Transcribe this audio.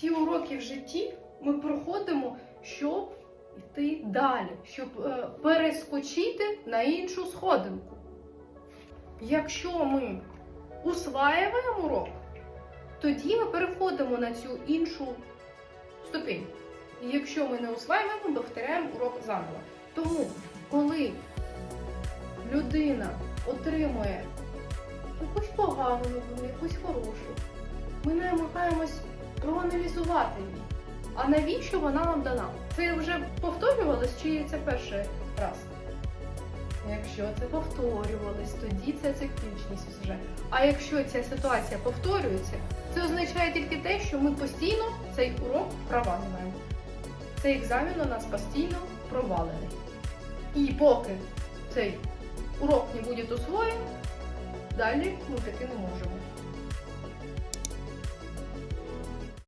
Ці уроки в житті ми проходимо, щоб йти далі, щоб е, перескочити на іншу сходинку. Якщо ми усваюємо урок, тоді ми переходимо на цю іншу ступінь. І якщо ми не усваюємо, ми повторяємо урок заново. Тому, коли людина отримує якусь погану якусь хорошу, ми намагаємось проаналізувати її. А навіщо вона нам дана? Це вже повторювалось чи це перший раз? Якщо це повторювалось, тоді це циклічність вже. А якщо ця ситуація повторюється, це означає тільки те, що ми постійно цей урок провалюємо. Цей екзамен у нас постійно провалений. І поки цей урок не буде усвоєн, далі ми піти не можемо.